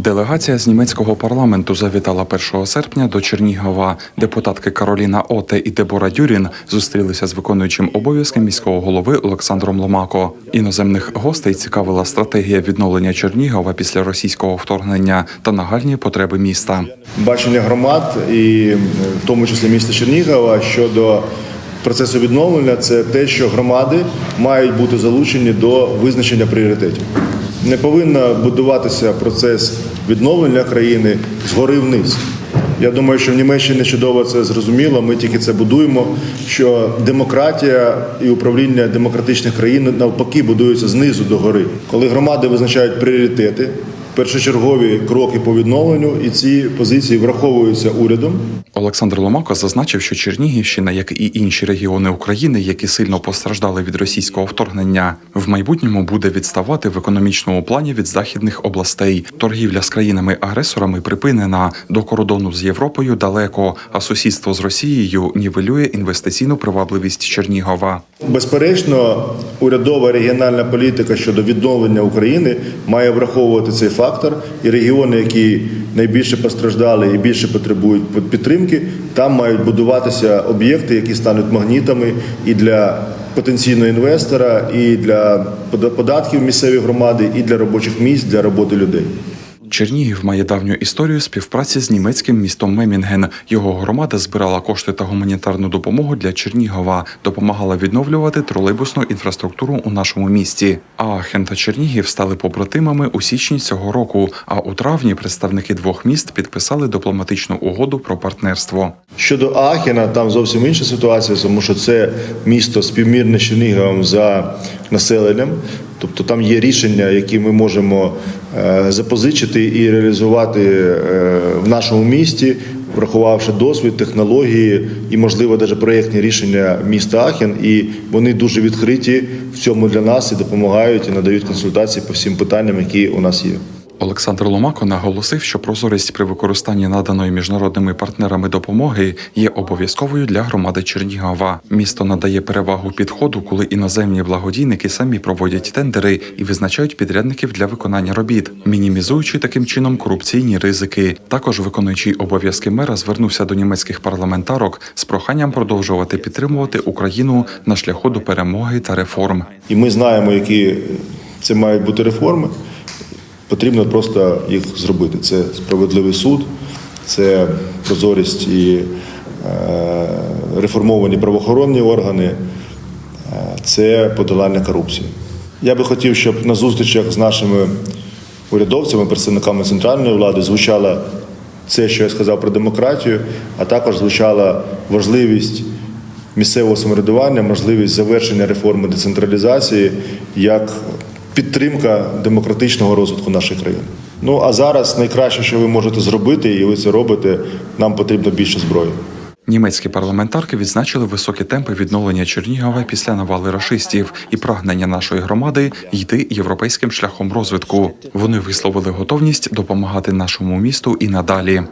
Делегація з німецького парламенту завітала 1 серпня до Чернігова. Депутатки Кароліна Оте і Дебора Дюрін зустрілися з виконуючим обов'язки міського голови Олександром Ломако. Іноземних гостей цікавила стратегія відновлення Чернігова після російського вторгнення та нагальні потреби міста. бачення громад, і е, в тому числі міста Чернігова щодо процесу відновлення, це те, що громади мають бути залучені до визначення пріоритетів. Не повинен будуватися процес відновлення країни згори вниз. Я думаю, що в Німеччині чудово це зрозуміло. Ми тільки це будуємо. Що демократія і управління демократичних країн навпаки будуються знизу до гори. Коли громади визначають пріоритети, першочергові кроки по відновленню, і ці позиції враховуються урядом. Олександр Ломако зазначив, що Чернігівщина, як і інші регіони України, які сильно постраждали від російського вторгнення, в майбутньому буде відставати в економічному плані від західних областей. Торгівля з країнами-агресорами припинена до кордону з Європою далеко, а сусідство з Росією нівелює інвестиційну привабливість Чернігова. Безперечно, урядова регіональна політика щодо відновлення України має враховувати цей фактор, і регіони, які найбільше постраждали і більше потребують підтримки, там мають будуватися об'єкти, які стануть магнітами і для потенційного інвестора, і для пода- податків місцеві громади, і для робочих місць, для роботи людей. Чернігів має давню історію співпраці з німецьким містом Мемінген. Його громада збирала кошти та гуманітарну допомогу для Чернігова, допомагала відновлювати тролейбусну інфраструктуру у нашому місті. Аахен та Чернігів стали побратимами у січні цього року. А у травні представники двох міст підписали дипломатичну угоду про партнерство. Щодо Ахена, там зовсім інша ситуація, тому що це місто співмірне з Черніговом за населенням. Тобто там є рішення, які ми можемо запозичити і реалізувати е, в нашому місті, врахувавши досвід, технології і, можливо, навіть проєктні рішення міста Ахен. І вони дуже відкриті в цьому для нас і допомагають і надають консультації по всім питанням, які у нас є. Олександр Ломако наголосив, що прозорість при використанні наданої міжнародними партнерами допомоги є обов'язковою для громади Чернігова. Місто надає перевагу підходу, коли іноземні благодійники самі проводять тендери і визначають підрядників для виконання робіт, мінімізуючи таким чином корупційні ризики. Також виконуючий обов'язки мера звернувся до німецьких парламентарок з проханням продовжувати підтримувати Україну на шляху до перемоги та реформ. І ми знаємо, які це мають бути реформи. Потрібно просто їх зробити. Це справедливий суд, це прозорість і е, реформовані правоохоронні органи, е, це подолання корупції. Я би хотів, щоб на зустрічах з нашими урядовцями, представниками центральної влади звучало це, що я сказав про демократію, а також звучала важливість місцевого самоврядування, можливість завершення реформи децентралізації як підтримка демократичного розвитку нашої країни. Ну а зараз найкраще, що ви можете зробити, і ви це робите, нам потрібно більше зброї. Німецькі парламентарки відзначили високі темпи відновлення Чернігова після навали рашистів і прагнення нашої громади йти європейським шляхом розвитку. Вони висловили готовність допомагати нашому місту і надалі.